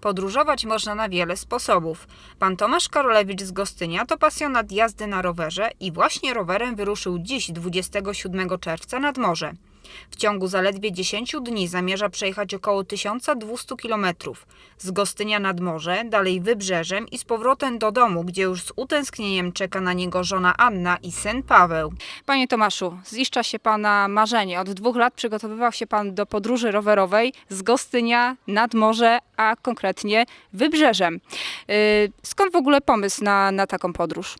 Podróżować można na wiele sposobów. Pan Tomasz Karolewicz z Gostynia to pasjonat jazdy na rowerze i właśnie rowerem wyruszył dziś, 27 czerwca, nad morze. W ciągu zaledwie 10 dni zamierza przejechać około 1200 km. Z Gostynia nad morze, dalej wybrzeżem i z powrotem do domu, gdzie już z utęsknieniem czeka na niego żona Anna i syn Paweł. Panie Tomaszu, ziszcza się Pana marzenie. Od dwóch lat przygotowywał się Pan do podróży rowerowej z Gostynia nad morze, a konkretnie wybrzeżem. Yy, Skąd w ogóle pomysł na, na taką podróż?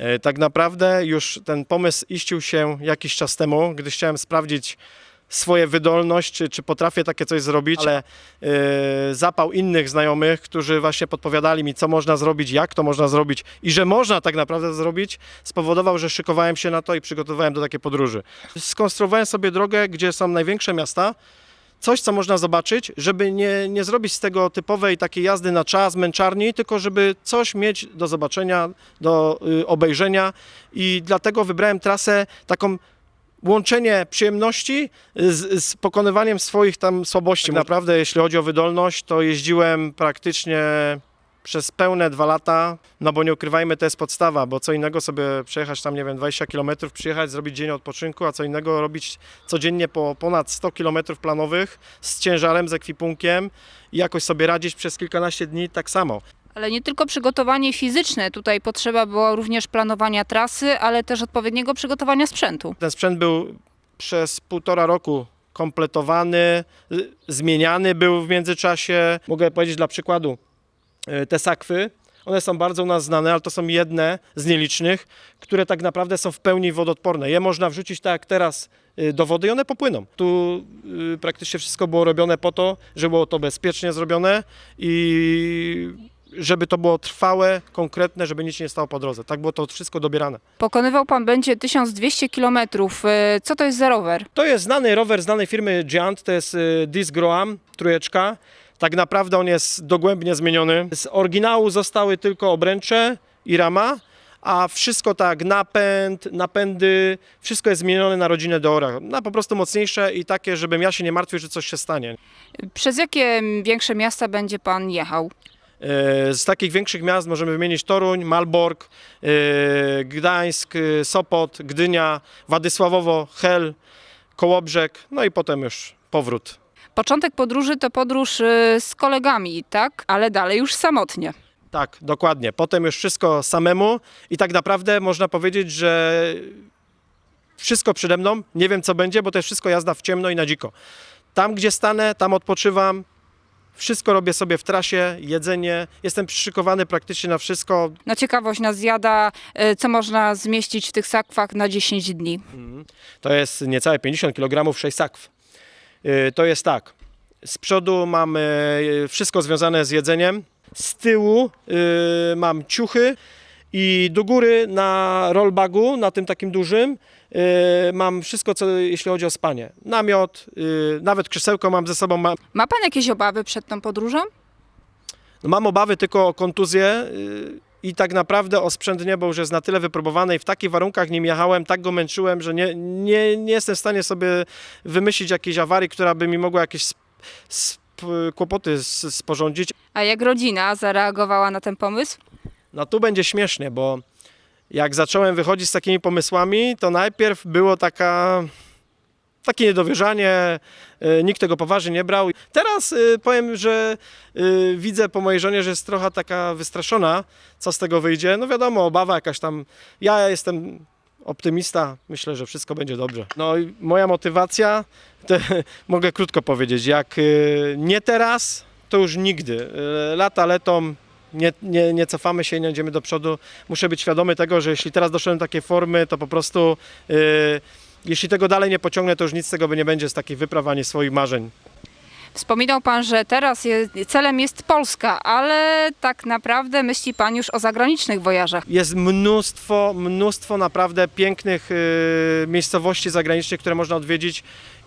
E, Tak naprawdę już ten pomysł iścił się jakiś czas temu, gdy chciałem sprawdzić swoje wydolność, czy, czy potrafię takie coś zrobić, ale e, zapał innych znajomych, którzy właśnie podpowiadali mi, co można zrobić, jak to można zrobić i że można tak naprawdę zrobić, spowodował, że szykowałem się na to i przygotowałem do takiej podróży. Skonstruowałem sobie drogę, gdzie są największe miasta, coś, co można zobaczyć, żeby nie, nie zrobić z tego typowej takiej jazdy na czas, męczarni, tylko żeby coś mieć do zobaczenia, do y, obejrzenia i dlatego wybrałem trasę taką łączenie przyjemności z, z pokonywaniem swoich tam słabości. Naprawdę, jeśli chodzi o wydolność, to jeździłem praktycznie przez pełne dwa lata, no bo nie ukrywajmy, to jest podstawa, bo co innego sobie przejechać tam, nie wiem, 20 km, przyjechać, zrobić dzień odpoczynku, a co innego robić codziennie po ponad 100 km planowych z ciężarem, z ekwipunkiem i jakoś sobie radzić przez kilkanaście dni tak samo. Ale nie tylko przygotowanie fizyczne, tutaj potrzeba było również planowania trasy, ale też odpowiedniego przygotowania sprzętu. Ten sprzęt był przez półtora roku kompletowany, zmieniany był w międzyczasie. Mogę powiedzieć dla przykładu, te sakwy, one są bardzo u nas znane, ale to są jedne z nielicznych, które tak naprawdę są w pełni wodoodporne. Je można wrzucić tak jak teraz y, do wody i one popłyną. Tu y, praktycznie wszystko było robione po to, żeby było to bezpiecznie zrobione i żeby to było trwałe, konkretne, żeby nic nie stało po drodze. Tak było to wszystko dobierane. Pokonywał pan będzie 1200 km. Co to jest za rower? To jest znany rower znanej firmy Giant, to jest Disc Groam, trójeczka. Tak naprawdę on jest dogłębnie zmieniony. Z oryginału zostały tylko obręcze i rama, a wszystko tak, napęd, napędy, wszystko jest zmienione na rodzinę Deora. Na po prostu mocniejsze i takie, żebym ja się nie martwił, że coś się stanie. Przez jakie mm, większe miasta będzie pan jechał? E, Z takich większych miast możemy wymienić Toruń, Malbork, e, Gdańsk, e, Sopot, Gdynia, Władysławowo, Hel, Kołobrzeg, no i potem już powrót. Początek podróży to podróż y, z kolegami, tak? Ale dalej już samotnie. Tak, dokładnie. Potem już wszystko samemu i tak naprawdę można powiedzieć, że wszystko przede mną. Nie wiem co będzie, bo to jest wszystko jazda w ciemno i na dziko. Tam gdzie stanę, tam odpoczywam. Wszystko robię sobie w trasie, jedzenie. Jestem przyszykowany praktycznie na wszystko. Na ciekawość nas zjada, y, co można zmieścić w tych sakwach na 10 dni. To jest niecałe 50 kg 6 sakw. Yy, To jest tak. Z przodu mam yy, wszystko związane z jedzeniem. Z tyłu yy, mam ciuchy i do góry na rollbagu, na tym takim dużym, mam wszystko, co jeśli chodzi o spanie. Namiot, nawet krzesełko mam ze sobą. Ma pan jakieś obawy przed tą podróżą? no mam obawy tylko o kontuzję i tak naprawdę o sprzęt nie, bo już jest na tyle wypróbowany i w takich warunkach nim jechałem, tak go męczyłem, że nie, nie, nie jestem w stanie sobie wymyślić jakiejś awarii, która by mi mogła jakieś sp, sp, kłopoty sporządzić. A jak rodzina zareagowała na ten pomysł? No tu będzie śmiesznie, bo jak zacząłem wychodzić z takimi pomysłami, to najpierw było taka, takie niedowierzanie, y, nikt tego poważnie nie brał. Teraz y, powiem, że y, widzę po mojej żonie, że jest trochę taka wystraszona, co z tego wyjdzie. No wiadomo, obawa jakaś tam. Ja jestem optymista, myślę, że wszystko będzie dobrze. No i moja motywacja, mogę krótko powiedzieć, jak nie teraz, to już nigdy. Lata letą nie, nie, nie cofamy się i nie idziemy do przodu. Muszę być świadomy tego, że jeśli teraz doszedłem do takiej formy, to po prostu jeśli tego dalej nie pociągnę, to już nic z tego by nie będzie z takich wypraw ani swoich marzeń. Wspominał pan, że teraz jest, celem jest Polska, ale tak naprawdę myśli pan już o zagranicznych wojażach. Jest mnóstwo, mnóstwo naprawdę pięknych y, miejscowości zagranicznych, które można odwiedzić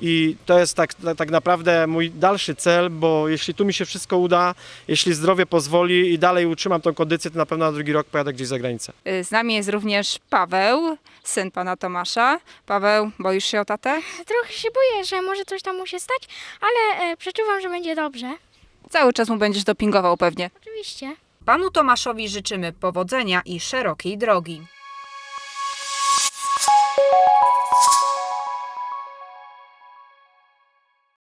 i to jest tak, tak naprawdę mój dalszy cel, bo jeśli tu mi się wszystko uda, jeśli zdrowie pozwoli i dalej utrzymam tą kondycję, to na pewno na drugi rok pojadę gdzieś za granicę. Y, Z nami jest również Paweł, syn pana Tomasza. Paweł, boisz się o tatę? Trochę się boję, że może coś tam mu się stać, ale e, przeczuwam, że będzie dobrze. Cały czas mu będziesz dopingował pewnie. Oczywiście. Panu Tomaszowi życzymy powodzenia i szerokiej drogi.